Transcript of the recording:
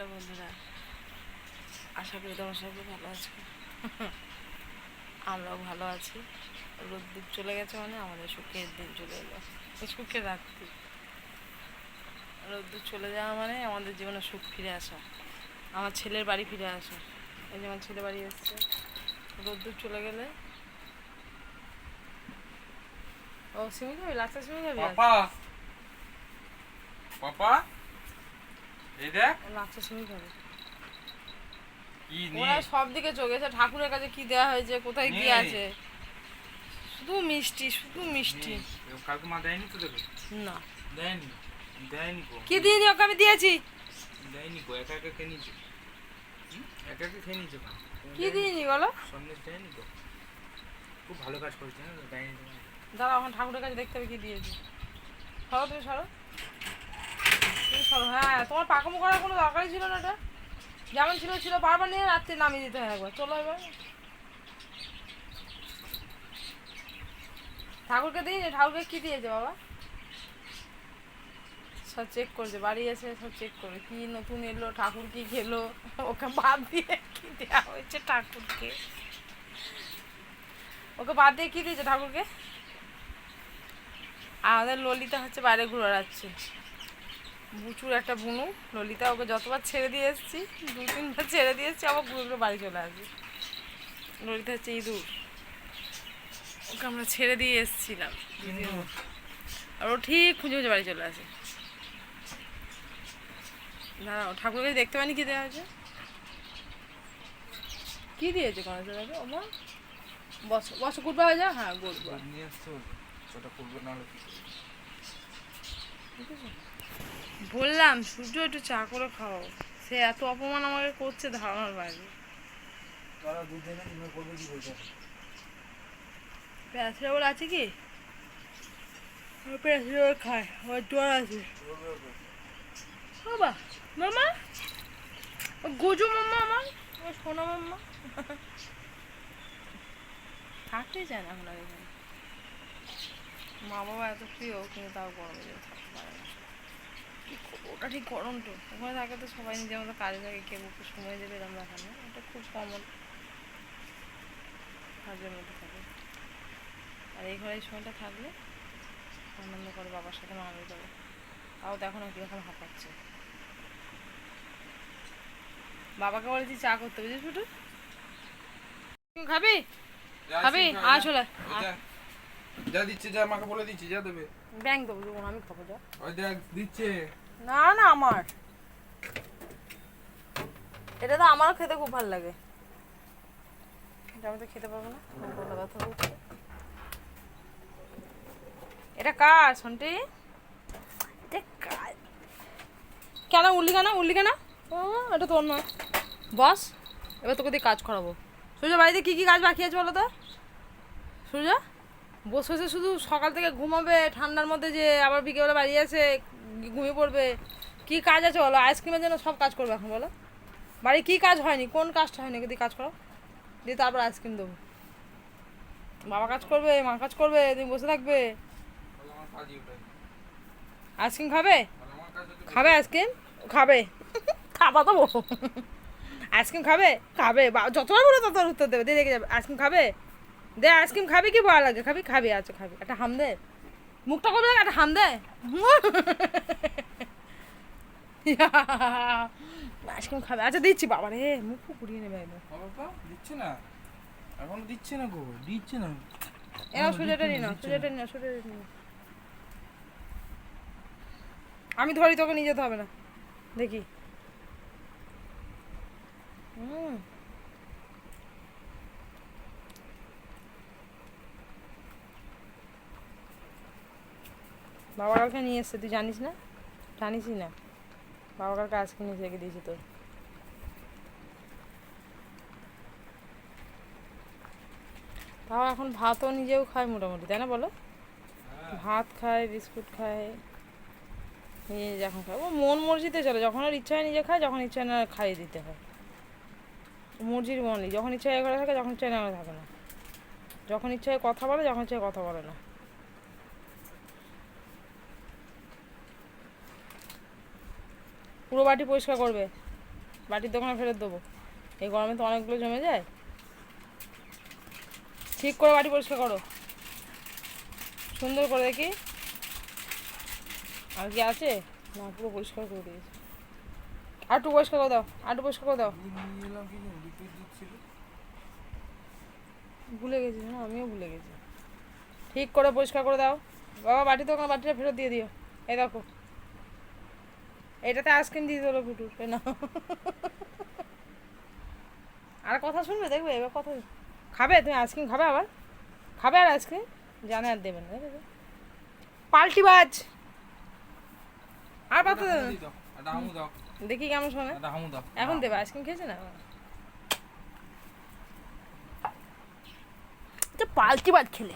Hello বন্ধুরা, আশা করি তোমার সবাই ভালো আছো। আমরাও ভালো আছি। রোদ্দুর চলে গেছে মানে আমাদের সুখের দিন চলে এলো। সুখের রাত্রি। রোদ্দুর চলে যাওয়া মানে আমাদের জীবনে সুখ ফিরে আসা। আমার ছেলের বাড়ি ফিরে আসা। এই যে আমার ছেলে বাড়ি এসছে। রোদ্দুর চলে গেলে ও, সিমি যাবি লাস্টা সিমি যাবি পাপা! পাপা! এই দেখ। ও লাস্টা সিমি ওরা সব দিকে চোখ গেছে ঠাকুরের কাছে কি দেওয়া হয়েছে কোথায় কি আছে? শুধু মিষ্টি শুধু মিষ্টি। কালকে মা দেয়নি তো তোকে? না। দেয়নি? দেয়নি কি দিয়ে ওকে আমি দিয়েছি? দেয়নি গো একা একা খেয়ে নিয়েছে। একা একা খেয়ে নিয়েছে কি দিইনি বলো? সন্দেশ দেয়নি খুব ভালো কাজ করেছে না দেয়নি তো এখন ঠাকুরের কাছে দেখতে হবে কি দিয়েছি। সরো তুমি সরো। হ্যাঁ তোমার পাকামো করার কোনো দরকারই ছিল না এটা? যেমন ছিল ছিল, বারবার নিয়ে রাত্রে নামিয়ে দিতে হয় একবার। চলো এবার। ঠাকুরকে দিই ঠাকুরকে কি দিয়েছে বাবা? সব চেক করছে, বাড়ি এসে সব চেক করে। কি নতুন এলো, ঠাকুর কি খেলো? ওকে বাদ দিয়ে কি দেওয়া হয়েছে ঠাকুরকে? ওকে বাদ দিয়ে কি দিয়েছে ঠাকুরকে? আমাদের ললিতা হচ্ছে বাইরে ঘুরে বেড়াচ্ছে বুচুর একটা বুনু। ললিতা ওকে যতবার ছেড়ে দিয়ে এসেছি দু তিনবার ছেড়ে দিয়ে এসেছি আবার ঘুরে ঘুরে বাড়ি চলে আসবে। ললিতা হচ্ছে ইঁদুর। ওকে আমরা ছেড়ে দিয়ে এসেছিলাম। আর ও ঠিক খুঁজে খুঁজে বাড়ি চলে আসে। দাঁড়াও ঠাকুরকে দেখতে পানি কি দেওয়া আছে? কি দিয়েছে গণেশ দাদাকে ও মা বস বসো হয়ে যাও হ্যাঁ গুড়বা নিয়ে আসছো ওটা করবে না হলে বললাম সূর্য একটু চা করে খাও। সে এত অপমান আমাকে করছে ধারণার বাইরে। প্যারাসিটামল আছে কি? প্যারাসিটামল খায় আমার জ্বর আছে। বাবা মামা? গোজো মাম্মা আমার? ও সোনা মাম্মা? থাকতেই চায় না এখন আর এখানে। মা বাবা এত প্রিয় কিন্তু তাও গরমে যেতে থাকতে পারে না? ওটা ঠিক গরম তো। ওখানে থাকে তো সবাই নিজের মতো কাজে থাকে কেউ একটু সময় দেবে এরকম দেখা না। এটা খুব কমন কাজের মধ্যে থাকে। আর এই ঘরে সময়টা থাকলে আনন্দ করে বাবার সাথে মামাই করে। তাও দেখো না কীরকম হাঁপাচ্ছে। বাবাকে বলেছি চা করতে বুঝিস ফুটু খাবি? খাবি? আয় চলে। যা দিচ্ছে যা আমাকে বলে দিচ্ছি যা দেবে। ব্যাং দেবো যখন আমি খাব যা। ওই দেখ দিচ্ছে। না না আমার। এটা তো আমারও খেতে খুব ভালো লাগে। এটা আমি তো খেতে পারব না। ব্যথা করছে। এটা কার সন্টি এটা কার? কেন উল্লি কেন উল্লি কেন? ও, এটা তোর নয়। বস এবার তোকে দিয়ে কাজ করাবো। সূর্য বাড়িতে কী কী কাজ বাকি আছে বলো তো? সূর্য? বসে বসে শুধু সকাল থেকে ঘুমাবে, ঠান্ডার মধ্যে যে আবার বিকেলবেলা বাড়ি আসে ঘুমিয়ে পড়বে। কি কাজ আছে বলো? আইসক্রিমের জন্য সব কাজ করবে এখন বলো? বাড়ি কি কাজ হয়নি? কোন কাজটা হয়নি? যদি কাজ করো। দিয়ে তারপর আইসক্রিম দেবো। বাবা কাজ করবে, মা কাজ করবে, তুমি বসে থাকবে। আইসক্রিম খাবে? খাবে আইসক্রিম? খাবে। খাবা তো আইসক্রিম খাবে? খাবে। যতবার বলো ততবার উত্তর দেবে। দিয়ে দেখে যাবে। আইসক্রিম খাবে? দে আইসক্রিম খাবি কি ভালো লাগে? খাবি? খাবি আচ্ছা খাবি। একটা হাম দে। মুখটা করবে একটা হাম দে। আইসক্রিম খাবে। আচ্ছা দিচ্ছি বাবা রে মুখ কুড়িয়ে নেবে বাবা দিচ্ছে না। এখনও দিচ্ছে না গো দিচ্ছে না। এনাও সোজাটা নিয়ে নাও সোজাটা নিয়ে সোজাটা নিয়ে আমি ধরি তোকে নিয়ে যেতে হবে না। দেখি হুম বাবা কালকে নিয়ে এসছে তুই জানিস না? জানিসই না। বাবা কালকে আজকে নিয়ে রেখে দিয়েছি তোর। তাও এখন ভাতও নিজেও খায় মোটামুটি তাই না বলো? ভাত খায় বিস্কুট খায় নিয়ে যখন খায়। ও মন মর্জিতে চলে যখন ওর ইচ্ছা হয় নিজে খায় যখন ইচ্ছা হয় না খাইয়ে দিতে হয়। মর্জির মনলি যখন ইচ্ছা হয় ঘরে থাকে যখন ইচ্ছা হয় না থাকে না। যখন ইচ্ছা হয় কথা বলে যখন ইচ্ছা কথা বলে না। পুরো বাটি পরিষ্কার করবে। বাটির দোকানে ফেরত দেবো। এই গরমে তো অনেকগুলো জমে যায়। ঠিক করে বাটি পরিষ্কার করো। সুন্দর করে দেখি। আর কি আছে? না, পুরো পরিষ্কার করে দিয়েছে। একটু পরিষ্কার করে দাও একটু পরিষ্কার করে দাও। ভুলে গেছি না, আমিও ভুলে গেছি। ঠিক করে পরিষ্কার করে দাও। বাবা বাটি তো বাটিটা ফেরত দিয়ে দিও। এই দেখো। এটাতে আইসক্রিম দিয়ে দিল এই আর কথা শুনবে দেখবে এবার কথা খাবে? তুমি আইসক্রিম খাবে আবার? খাবে আর আইসক্রিম জানে আর দেবে না দেখবে পাল্টি বাজ। আর পাতা দেখি কেমন শোনে। এখন দেবে আইসক্রিম খেয়েছে না? পাল্টি বাজ খেলে।